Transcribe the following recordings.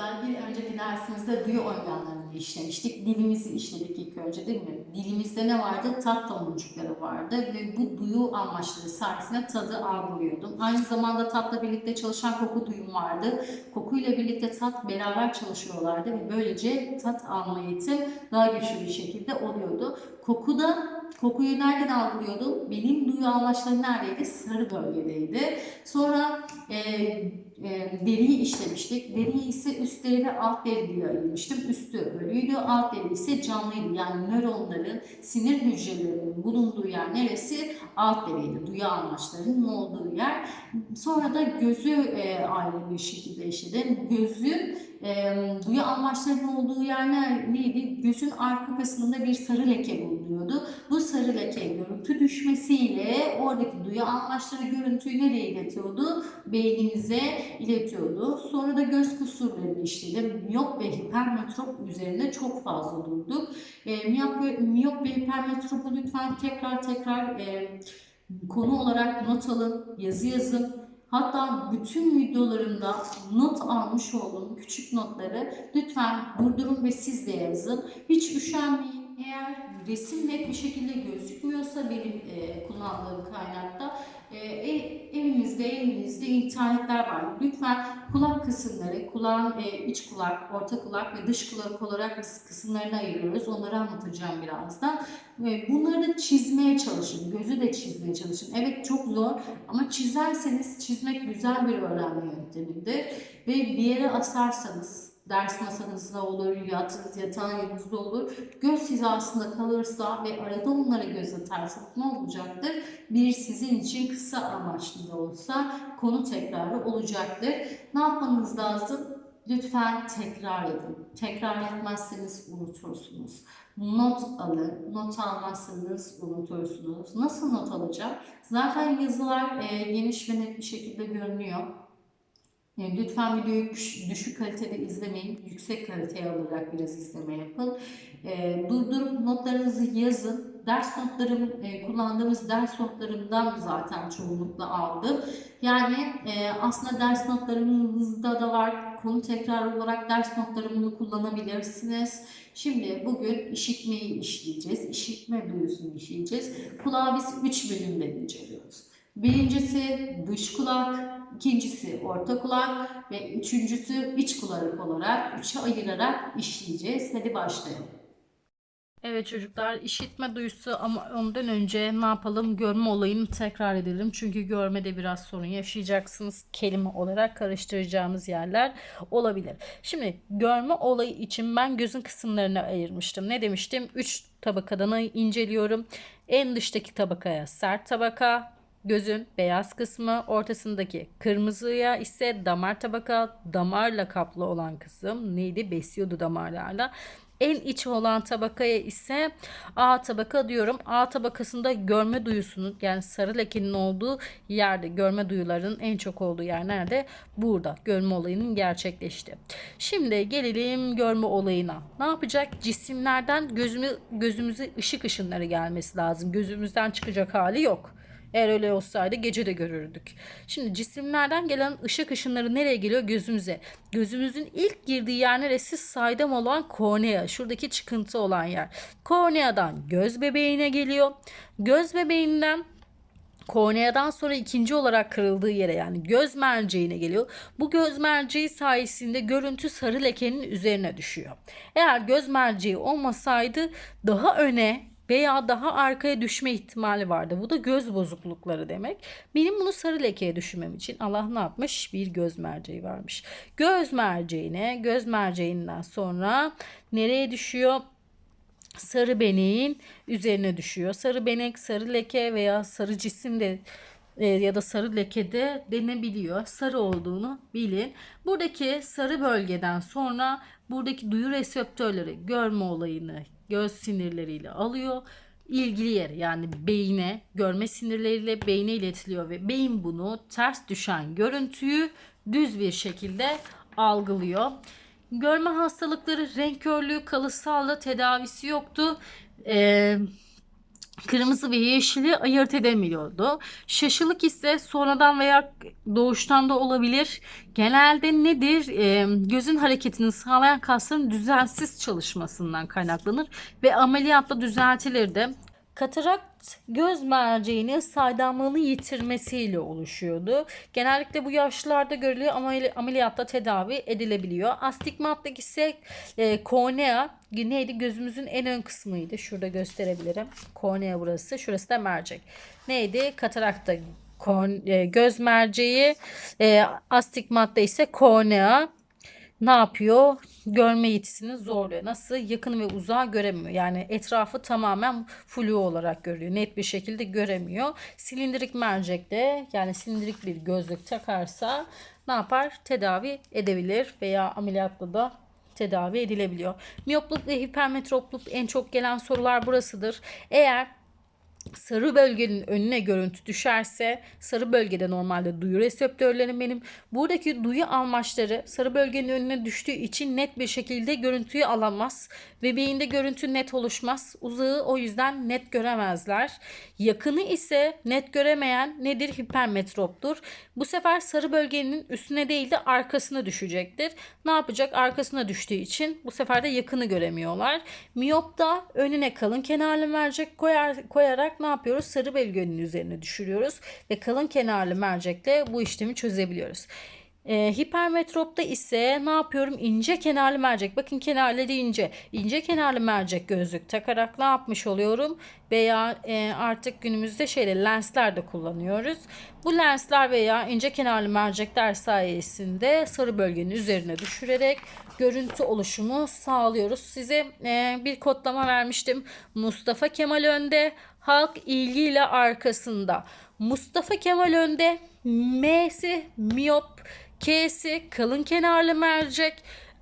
çocuklar bir önceki dersimizde duyu organlarını işlemiştik. Dilimizi işledik ilk önce değil mi? Dilimizde ne vardı? Tat tomurcukları vardı ve bu duyu amaçları sayesinde tadı algılıyordum. Aynı zamanda tatla birlikte çalışan koku duyum vardı. Kokuyla birlikte tat beraber çalışıyorlardı ve böylece tat alma yetim daha güçlü bir şekilde oluyordu. Kokuda Kokuyu nereden algılıyordum? Benim duyu amaçları neredeydi? Sarı bölgedeydi. Sonra e, e, deriyi işlemiştik. Deriyi ise üst deri ve alt deri diye ayırmıştım. Üstü ölüydü, alt deri ise canlıydı. Yani nöronların, sinir hücrelerinin bulunduğu yer neresi? Alt deriydi. Duyu amaçlarının olduğu yer. Sonra da gözü e, ayrı bir şekilde işledim. Gözün e, duyu amaçlarının olduğu yer ne- neydi? Gözün arka kısmında bir sarı leke bulunuyordu. Bu sarı leke görüntü düşmesiyle oradaki duyu amaçları görüntüyü nereye iletiyordu? Beynimize iletiyordu. Sonra da göz kusurlarını işledim. Miyop ve hipermetrop üzerinde çok fazla durduk. E, miyop, ve, miyop ve hipermetropu lütfen tekrar tekrar e, konu olarak not alın, yazı yazın. Hatta bütün videolarımda not almış olduğum küçük notları lütfen durdurun ve siz de yazın. Hiç üşenmeyin. Eğer resim net bir şekilde gözükmüyorsa benim e, kullandığım kaynakta e, ev- evimizde, evinizde internetler var. Lütfen kulak kısımları, kulağın e, iç kulak, orta kulak ve dış kulak olarak biz kısımlarını ayırıyoruz. Onları anlatacağım birazdan. Ve bunları çizmeye çalışın. Gözü de çizmeye çalışın. Evet çok zor ama çizerseniz çizmek güzel bir öğrenme yöntemidir. Ve bir yere asarsanız ders masanızda olur, yatağınız, yatağınızda olur. Göz hizasında kalırsa ve arada onlara göz atarsanız ne olacaktır? Bir sizin için kısa amaçlı da olsa konu tekrarı olacaktır. Ne yapmanız lazım? Lütfen tekrar edin. Tekrar etmezseniz unutursunuz. Not alın. Not almazsanız unutursunuz. Nasıl not alacağım? Zaten yazılar e, geniş ve net bir şekilde görünüyor. E, lütfen videoyu düş- düşük kalitede izlemeyin. Yüksek kaliteye alarak biraz izleme yapın. E, durdurup notlarınızı yazın. Ders notlarım, e, kullandığımız ders notlarımdan zaten çoğunlukla aldım. Yani e, aslında ders notlarınızda da var. Konu tekrar olarak ders notlarımını kullanabilirsiniz. Şimdi bugün işitmeyi işleyeceğiz. İşitme duyusunu işleyeceğiz. Kulağı biz üç bölümde inceliyoruz. Birincisi dış kulak, ikincisi orta kulak ve üçüncüsü iç kulak olarak üçe ayırarak işleyeceğiz. Hadi başlayalım. Evet çocuklar işitme duyusu ama ondan önce ne yapalım görme olayını tekrar edelim. Çünkü görmede biraz sorun yaşayacaksınız. Kelime olarak karıştıracağımız yerler olabilir. Şimdi görme olayı için ben gözün kısımlarını ayırmıştım. Ne demiştim? 3 tabakadan inceliyorum. En dıştaki tabakaya sert tabaka, gözün beyaz kısmı, ortasındaki kırmızıya ise damar tabaka, damarla kaplı olan kısım neydi? Besiyordu damarlarla. En iç olan tabakaya ise A tabaka diyorum. A tabakasında görme duyusunun yani sarı lekenin olduğu yerde görme duyularının en çok olduğu yer nerede? Burada görme olayının gerçekleşti. Şimdi gelelim görme olayına. Ne yapacak? Cisimlerden gözümü, gözümüze ışık ışınları gelmesi lazım. Gözümüzden çıkacak hali yok. Eğer öyle olsaydı gece de görürdük. Şimdi cisimlerden gelen ışık ışınları nereye geliyor? Gözümüze. Gözümüzün ilk girdiği yer neresi? Saydam olan kornea. Şuradaki çıkıntı olan yer. Korneadan göz bebeğine geliyor. Göz bebeğinden korneadan sonra ikinci olarak kırıldığı yere yani göz merceğine geliyor. Bu göz merceği sayesinde görüntü sarı lekenin üzerine düşüyor. Eğer göz merceği olmasaydı daha öne veya daha arkaya düşme ihtimali vardı. Bu da göz bozuklukları demek. Benim bunu sarı lekeye düşürmem için Allah ne yapmış? Bir göz merceği varmış. Göz merceğine, göz merceğinden sonra nereye düşüyor? sarı beneğin üzerine düşüyor. Sarı benek, sarı leke veya sarı cisim de e, ya da sarı leke de denebiliyor. Sarı olduğunu bilin. Buradaki sarı bölgeden sonra buradaki duyu reseptörleri görme olayını göz sinirleriyle alıyor. İlgili yere yani beyine görme sinirleriyle beyne iletiliyor ve beyin bunu ters düşen görüntüyü düz bir şekilde algılıyor. Görme hastalıkları renk körlüğü kalıtsalla tedavisi yoktu. Ee, kırmızı ve yeşili ayırt edemiyordu. Şaşılık ise sonradan veya doğuştan da olabilir. Genelde nedir? Ee, gözün hareketini sağlayan kasların düzensiz çalışmasından kaynaklanır ve ameliyatla düzeltilir de. Katarakt göz merceğinin saydamlığını yitirmesiyle oluşuyordu. Genellikle bu yaşlılarda görülüyor ama ameliyatta tedavi edilebiliyor. Astigmatlık ise e, kornea neydi? Gözümüzün en ön kısmıydı. Şurada gösterebilirim. Kornea burası. Şurası da mercek. Neydi? Katarakta kon, e, göz merceği. E, astigmatta ise kornea ne yapıyor? Görme yetisini zorluyor. Nasıl? Yakın ve uzağı göremiyor. Yani etrafı tamamen flu olarak görüyor. Net bir şekilde göremiyor. Silindirik mercekte yani silindirik bir gözlük takarsa ne yapar? Tedavi edebilir veya ameliyatla da tedavi edilebiliyor. Miyopluk ve hipermetropluk en çok gelen sorular burasıdır. Eğer sarı bölgenin önüne görüntü düşerse sarı bölgede normalde duyu reseptörlerim benim. Buradaki duyu almaçları sarı bölgenin önüne düştüğü için net bir şekilde görüntüyü alamaz ve beyinde görüntü net oluşmaz. Uzağı o yüzden net göremezler. Yakını ise net göremeyen nedir? Hipermetroptur. Bu sefer sarı bölgenin üstüne değil de arkasına düşecektir. Ne yapacak? Arkasına düştüğü için bu sefer de yakını göremiyorlar. Miyopta önüne kalın kenarlı mercek koyar, koyarak ne yapıyoruz? Sarı bölgenin üzerine düşürüyoruz ve kalın kenarlı mercekle bu işlemi çözebiliyoruz. E, hipermetropta ise ne yapıyorum? İnce kenarlı mercek. Bakın kenarları ince. İnce kenarlı mercek gözlük takarak ne yapmış oluyorum? Veya e, artık günümüzde şeyle lensler de kullanıyoruz. Bu lensler veya ince kenarlı mercekler sayesinde sarı bölgenin üzerine düşürerek görüntü oluşumu sağlıyoruz. Size e, bir kodlama vermiştim. Mustafa Kemal önde, halk ilgiyle arkasında. Mustafa Kemal önde, M'si miyop, K'si kalın kenarlı mercek.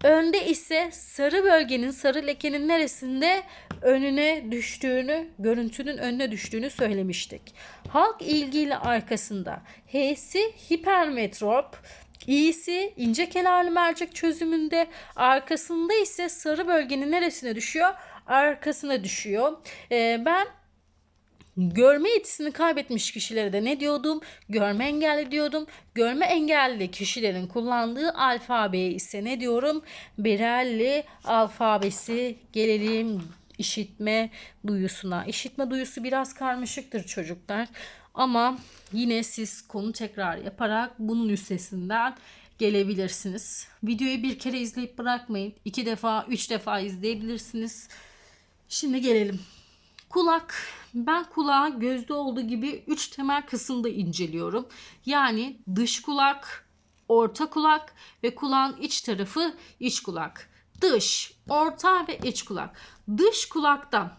Önde ise sarı bölgenin, sarı lekenin neresinde önüne düştüğünü, görüntünün önüne düştüğünü söylemiştik. Halk ilgiyle arkasında. H'si hipermetrop, İ'si ince kenarlı mercek çözümünde, arkasında ise sarı bölgenin neresine düşüyor? Arkasına düşüyor. Ee, ben Görme yetisini kaybetmiş kişilere de ne diyordum? Görme engelli diyordum. Görme engelli kişilerin kullandığı alfabeye ise ne diyorum? Berelli alfabesi gelelim işitme duyusuna. İşitme duyusu biraz karmaşıktır çocuklar. Ama yine siz konu tekrar yaparak bunun üstesinden gelebilirsiniz. Videoyu bir kere izleyip bırakmayın. iki defa, üç defa izleyebilirsiniz. Şimdi gelelim. Kulak. Ben kulağı gözde olduğu gibi üç temel kısımda inceliyorum. Yani dış kulak, orta kulak ve kulağın iç tarafı iç kulak. Dış, orta ve iç kulak. Dış kulakta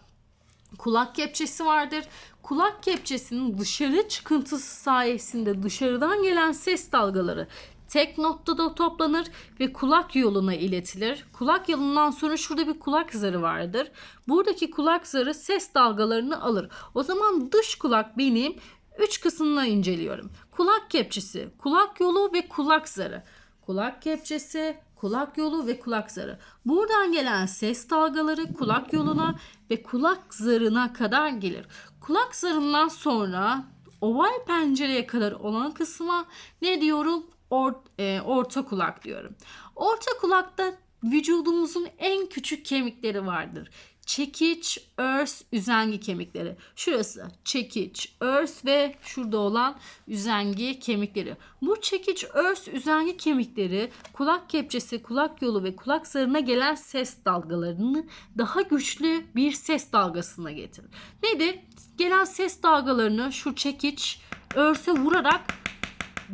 kulak kepçesi vardır. Kulak kepçesinin dışarı çıkıntısı sayesinde dışarıdan gelen ses dalgaları tek noktada toplanır ve kulak yoluna iletilir. Kulak yolundan sonra şurada bir kulak zarı vardır. Buradaki kulak zarı ses dalgalarını alır. O zaman dış kulak benim üç kısmını inceliyorum. Kulak kepçesi, kulak yolu ve kulak zarı. Kulak kepçesi, kulak yolu ve kulak zarı. Buradan gelen ses dalgaları kulak yoluna ve kulak zarına kadar gelir. Kulak zarından sonra oval pencereye kadar olan kısma ne diyorum? Or, e, orta kulak diyorum. Orta kulakta vücudumuzun en küçük kemikleri vardır. Çekiç, örs, üzengi kemikleri. Şurası çekiç, örs ve şurada olan üzengi kemikleri. Bu çekiç, örs, üzengi kemikleri kulak kepçesi, kulak yolu ve kulak zarına gelen ses dalgalarını daha güçlü bir ses dalgasına getirir. Nedir? Gelen ses dalgalarını şu çekiç, örse vurarak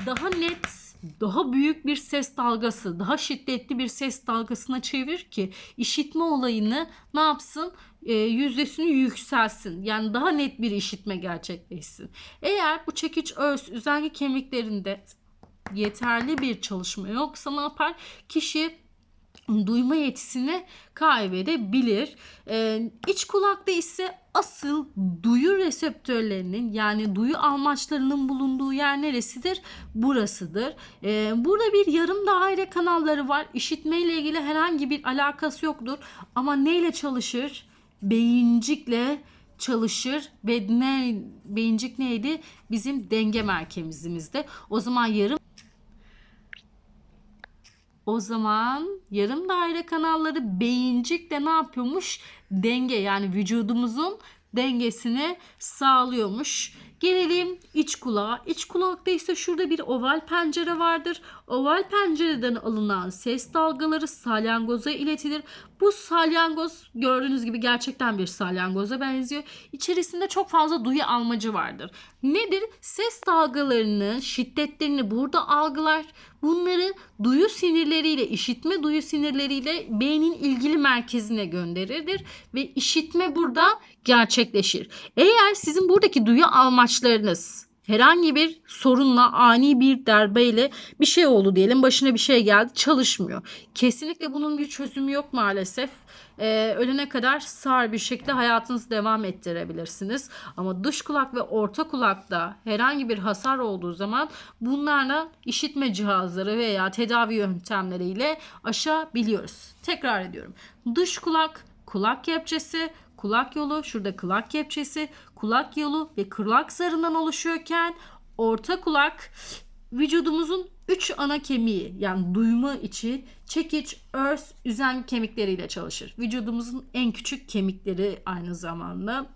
daha net daha büyük bir ses dalgası, daha şiddetli bir ses dalgasına çevir ki işitme olayını ne yapsın? E, yüzdesini yükselsin. Yani daha net bir işitme gerçekleşsin. Eğer bu çekiç örs üzengi kemiklerinde yeterli bir çalışma yoksa ne yapar? Kişi duyma yetisini kaybedebilir. Ee, iç kulakta ise asıl duyu reseptörlerinin yani duyu almaçlarının bulunduğu yer neresidir? Burasıdır. Ee, burada bir yarım daire kanalları var. İşitme ile ilgili herhangi bir alakası yoktur. Ama neyle çalışır? Beyincikle çalışır ve ne beyincik neydi? Bizim denge merkezimizde. O zaman yarım o zaman yarım daire kanalları beyincikle ne yapıyormuş? Denge yani vücudumuzun dengesini sağlıyormuş. Gelelim iç kulağa. İç kulakta ise şurada bir oval pencere vardır. Oval pencereden alınan ses dalgaları salyangoza iletilir. Bu salyangoz gördüğünüz gibi gerçekten bir salyangoza benziyor. İçerisinde çok fazla duyu almacı vardır. Nedir? Ses dalgalarının şiddetlerini burada algılar. Bunları duyu sinirleriyle, işitme duyu sinirleriyle beynin ilgili merkezine gönderir ve işitme burada gerçekleşir. Eğer sizin buradaki duyu almaçlarınız herhangi bir sorunla ani bir darbeyle bir şey oldu diyelim başına bir şey geldi çalışmıyor. Kesinlikle bunun bir çözümü yok maalesef. Ee, ölene kadar sağır bir şekilde hayatınızı devam ettirebilirsiniz. Ama dış kulak ve orta kulakta herhangi bir hasar olduğu zaman bunlarla işitme cihazları veya tedavi yöntemleriyle aşabiliyoruz. Tekrar ediyorum. Dış kulak, kulak kepçesi, kulak yolu, şurada kulak kepçesi, kulak yolu ve kulak zarından oluşuyorken orta kulak vücudumuzun 3 ana kemiği yani duyma içi çekiç, örs, üzen kemikleriyle çalışır. Vücudumuzun en küçük kemikleri aynı zamanda.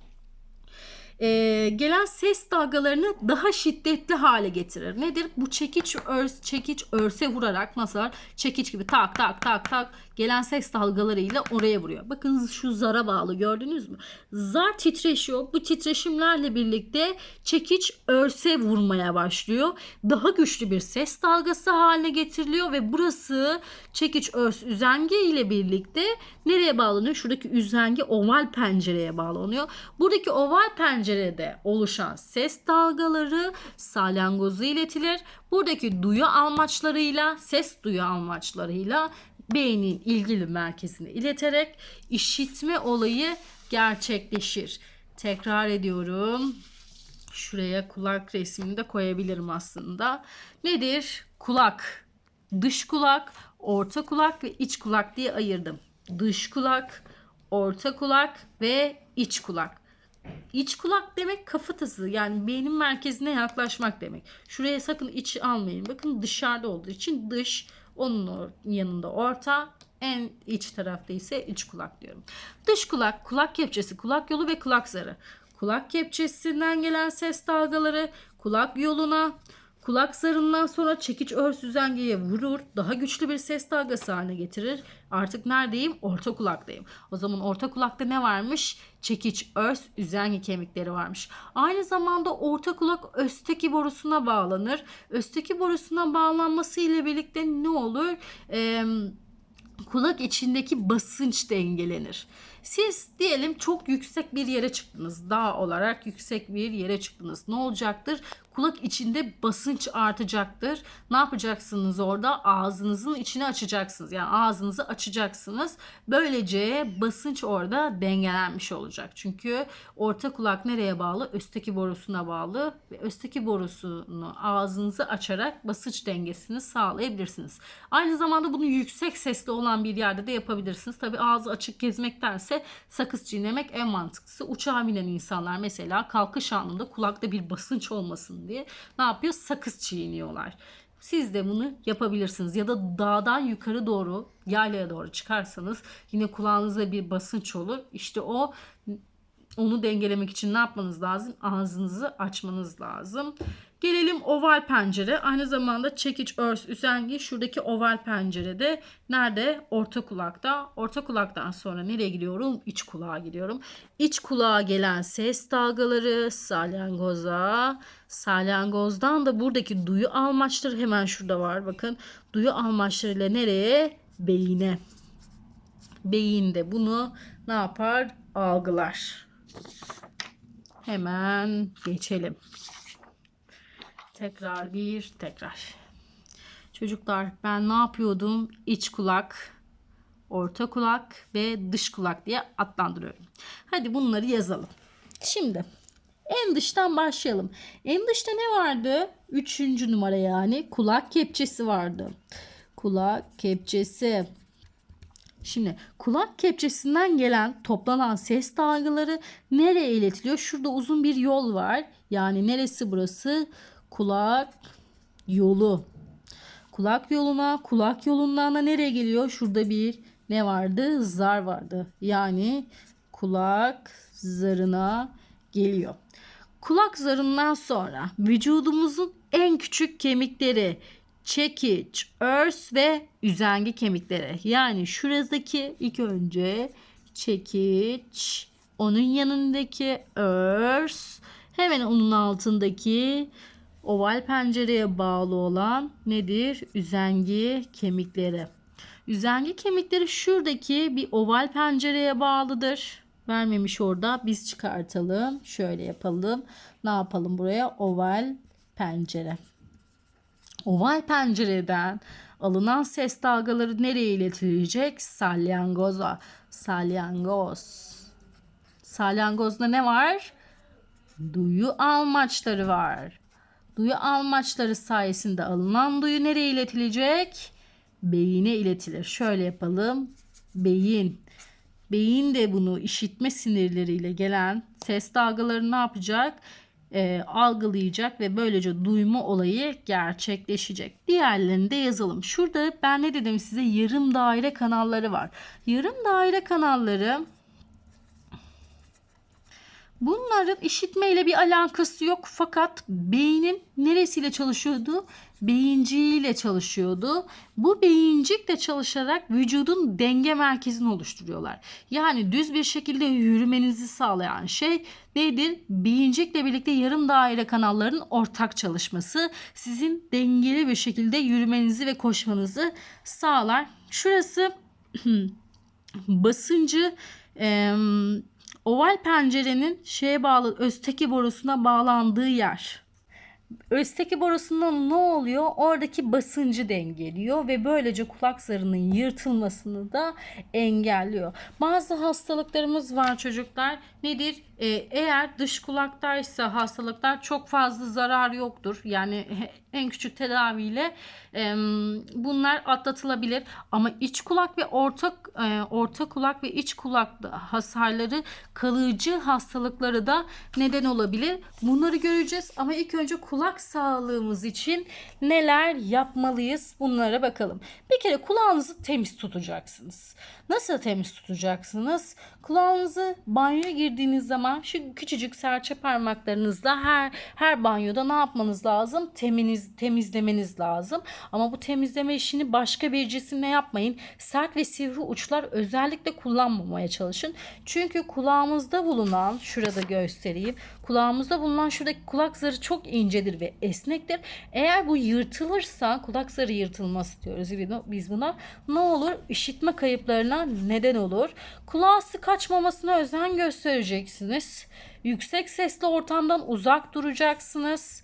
Ee, gelen ses dalgalarını daha şiddetli hale getirir. Nedir? Bu çekiç örs, çekiç örse vurarak mesela çekiç gibi tak tak tak tak gelen ses dalgalarıyla oraya vuruyor. Bakın şu zara bağlı gördünüz mü? Zar titreşiyor. Bu titreşimlerle birlikte çekiç örse vurmaya başlıyor. Daha güçlü bir ses dalgası haline getiriliyor ve burası çekiç örs üzenge ile birlikte nereye bağlanıyor? Şuradaki üzenge oval pencereye bağlanıyor. Buradaki oval pencerede oluşan ses dalgaları salyangozu iletilir. Buradaki duyu almaçlarıyla, ses duyu almaçlarıyla beynin ilgili merkezine ileterek işitme olayı gerçekleşir. Tekrar ediyorum. Şuraya kulak resmini de koyabilirim aslında. Nedir? Kulak. Dış kulak, orta kulak ve iç kulak diye ayırdım. Dış kulak, orta kulak ve iç kulak. İç kulak demek kafatası yani beynin merkezine yaklaşmak demek. Şuraya sakın iç almayın. Bakın dışarıda olduğu için dış, onun yanında orta, en iç tarafta ise iç kulak diyorum. Dış kulak, kulak kepçesi, kulak yolu ve kulak zarı. Kulak kepçesinden gelen ses dalgaları kulak yoluna, kulak zarından sonra çekiç örs üzengeye vurur. Daha güçlü bir ses dalgası haline getirir. Artık neredeyim? Orta kulaktayım. O zaman orta kulakta ne varmış? Çekiç örs üzenge kemikleri varmış. Aynı zamanda orta kulak östeki borusuna bağlanır. Östeki borusuna bağlanması ile birlikte ne olur? Eee kulak içindeki basınç dengelenir. Siz diyelim çok yüksek bir yere çıktınız. Dağ olarak yüksek bir yere çıktınız. Ne olacaktır? Kulak içinde basınç artacaktır. Ne yapacaksınız orada? Ağzınızın içini açacaksınız. Yani ağzınızı açacaksınız. Böylece basınç orada dengelenmiş olacak. Çünkü orta kulak nereye bağlı? Östeki borusuna bağlı ve östeki borusunu ağzınızı açarak basınç dengesini sağlayabilirsiniz. Aynı zamanda bunu yüksek sesli olan bir yerde de yapabilirsiniz. Tabi ağzı açık gezmektense sakız çiğnemek en mantıklısı. Uçağa binen insanlar mesela kalkış anında kulakta bir basınç olmasın ne yapıyor? Sakız çiğniyorlar. Siz de bunu yapabilirsiniz ya da dağdan yukarı doğru yaylaya doğru çıkarsanız yine kulağınızda bir basınç olur. İşte o onu dengelemek için ne yapmanız lazım? Ağzınızı açmanız lazım. Gelelim oval pencere. Aynı zamanda çekiç örs üzengi şuradaki oval pencerede nerede? Orta kulakta. Orta kulaktan sonra nereye gidiyorum? İç kulağa gidiyorum. İç kulağa gelen ses dalgaları salyangoza. Salyangozdan da buradaki duyu almaçları hemen şurada var. Bakın duyu almaçlarıyla nereye? Beyine. Beyinde bunu ne yapar? Algılar. Hemen geçelim. Tekrar bir tekrar. Çocuklar ben ne yapıyordum? İç kulak, orta kulak ve dış kulak diye adlandırıyorum. Hadi bunları yazalım. Şimdi en dıştan başlayalım. En dışta ne vardı? Üçüncü numara yani kulak kepçesi vardı. Kulak kepçesi. Şimdi kulak kepçesinden gelen toplanan ses dalgaları nereye iletiliyor? Şurada uzun bir yol var. Yani neresi burası? Kulak yolu. Kulak yoluna, kulak yolundan da nereye geliyor? Şurada bir ne vardı? Zar vardı. Yani kulak zarına geliyor. Kulak zarından sonra vücudumuzun en küçük kemikleri çekiç, örs ve üzengi kemikleri. Yani şuradaki ilk önce çekiç, onun yanındaki örs, hemen onun altındaki oval pencereye bağlı olan nedir? Üzengi kemikleri. Üzengi kemikleri şuradaki bir oval pencereye bağlıdır. Vermemiş orada. Biz çıkartalım. Şöyle yapalım. Ne yapalım buraya? Oval pencere. Oval pencereden alınan ses dalgaları nereye iletilecek? Salyangoza. Salyangoz. Salyangozda ne var? Duyu almaçları var. Duyu almaçları sayesinde alınan duyu nereye iletilecek? Beyine iletilir. Şöyle yapalım. Beyin. Beyin de bunu işitme sinirleriyle gelen ses dalgalarını ne yapacak? Ee, algılayacak ve böylece duyma olayı gerçekleşecek. Diğerlerini de yazalım. Şurada ben ne dedim size? Yarım daire kanalları var. Yarım daire kanalları Bunların işitmeyle bir alakası yok fakat beynin neresiyle çalışıyordu? Beyinciğiyle çalışıyordu. Bu beyincikle çalışarak vücudun denge merkezini oluşturuyorlar. Yani düz bir şekilde yürümenizi sağlayan şey nedir? Beyincikle birlikte yarım daire kanalların ortak çalışması sizin dengeli bir şekilde yürümenizi ve koşmanızı sağlar. Şurası basıncı e, Oval pencerenin şeye bağlı östeki borusuna bağlandığı yer. Östeki borusunda ne oluyor? Oradaki basıncı dengeliyor ve böylece kulak zarının yırtılmasını da engelliyor. Bazı hastalıklarımız var çocuklar. Nedir? Ee, eğer dış kulaktaysa hastalıklar çok fazla zarar yoktur. Yani en küçük tedaviyle e, bunlar atlatılabilir. Ama iç kulak ve orta e, orta kulak ve iç kulak hasarları kalıcı hastalıkları da neden olabilir. Bunları göreceğiz ama ilk önce kulak sağlığımız için neler yapmalıyız bunlara bakalım. Bir kere kulağınızı temiz tutacaksınız. Nasıl temiz tutacaksınız? Kulağınızı banyoya girdiğiniz zaman şu küçücük serçe parmaklarınızla her her banyoda ne yapmanız lazım? Temiz, temizlemeniz lazım. Ama bu temizleme işini başka bir cisimle yapmayın. Sert ve sivri uçlar özellikle kullanmamaya çalışın. Çünkü kulağımızda bulunan, şurada göstereyim. Kulağımızda bulunan şuradaki kulak zarı çok incedir ve esnektir. Eğer bu yırtılırsa, kulak zarı yırtılması diyoruz biz buna. Ne olur? İşitme kayıplarına neden olur. Kulağı sık özen göstereceksiniz. Yüksek sesli ortamdan uzak duracaksınız.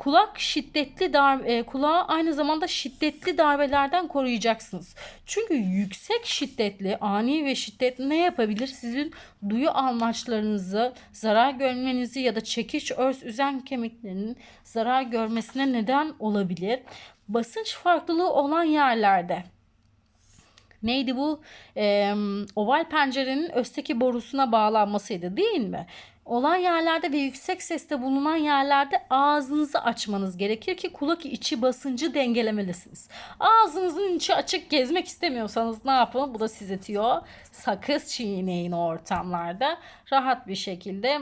Kulak şiddetli dar e, kulağı aynı zamanda şiddetli darbelerden koruyacaksınız. Çünkü yüksek şiddetli, ani ve şiddetli ne yapabilir? Sizin duyu almaçlarınızı zarar görmenizi ya da çekiç, örs, üzen kemiklerinin zarar görmesine neden olabilir. Basınç farklılığı olan yerlerde Neydi bu? Ee, oval pencerenin östeki borusuna bağlanmasıydı değil mi? Olan yerlerde ve yüksek seste bulunan yerlerde ağzınızı açmanız gerekir ki kulak içi basıncı dengelemelisiniz. Ağzınızın içi açık gezmek istemiyorsanız ne yapın? Bu da size tiyo. Sakız çiğneyin ortamlarda. Rahat bir şekilde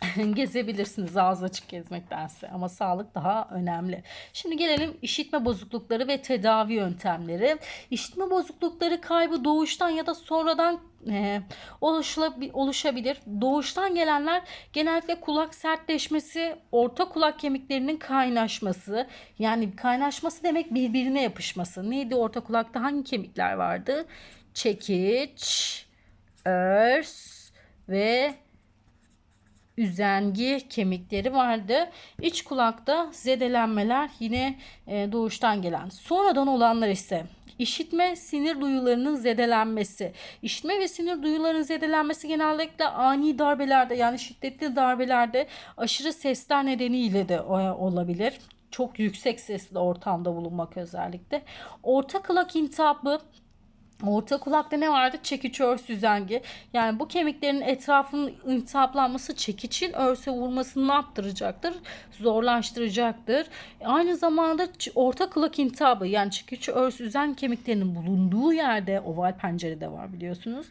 gezebilirsiniz ağız açık gezmektense ama sağlık daha önemli. Şimdi gelelim işitme bozuklukları ve tedavi yöntemleri. İşitme bozuklukları kaybı doğuştan ya da sonradan e, oluşabilir. Doğuştan gelenler genellikle kulak sertleşmesi, orta kulak kemiklerinin kaynaşması. Yani kaynaşması demek birbirine yapışması. Neydi orta kulakta hangi kemikler vardı? Çekiç, örs ve üzengi kemikleri vardı. İç kulakta zedelenmeler yine e, doğuştan gelen. Sonradan olanlar ise işitme sinir duyularının zedelenmesi. İşitme ve sinir duyularının zedelenmesi genellikle ani darbelerde yani şiddetli darbelerde aşırı sesler nedeniyle de e, olabilir. Çok yüksek sesli ortamda bulunmak özellikle. Orta kulak intihapı Orta kulakta ne vardı? Çekiç örs üzengi. Yani bu kemiklerin etrafının iltihaplanması çekiçin örse vurmasını ne yaptıracaktır? Zorlaştıracaktır. Aynı zamanda orta kulak iltihabı yani çekiç örs üzen kemiklerinin bulunduğu yerde oval pencere de var biliyorsunuz.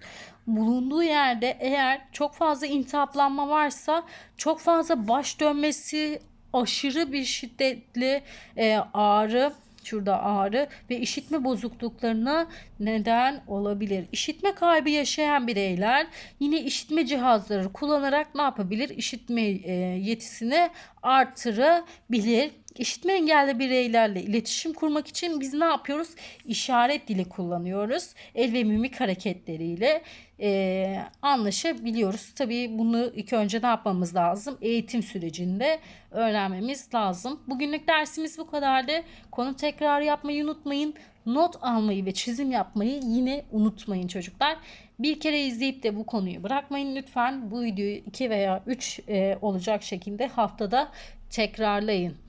Bulunduğu yerde eğer çok fazla iltihaplanma varsa çok fazla baş dönmesi, aşırı bir şiddetli e, ağrı şurada ağrı ve işitme bozukluklarına neden olabilir. İşitme kaybı yaşayan bireyler yine işitme cihazları kullanarak ne yapabilir? İşitme e, yetisini artırabilir. İşitme engelli bireylerle iletişim kurmak için biz ne yapıyoruz? İşaret dili kullanıyoruz. El ve mimik hareketleriyle e, anlaşabiliyoruz. Tabii bunu ilk önce ne yapmamız lazım? Eğitim sürecinde öğrenmemiz lazım. Bugünlük dersimiz bu kadardı. Konu tekrar yapmayı unutmayın. Not almayı ve çizim yapmayı yine unutmayın çocuklar. Bir kere izleyip de bu konuyu bırakmayın lütfen. Bu videoyu 2 veya 3 olacak şekilde haftada tekrarlayın.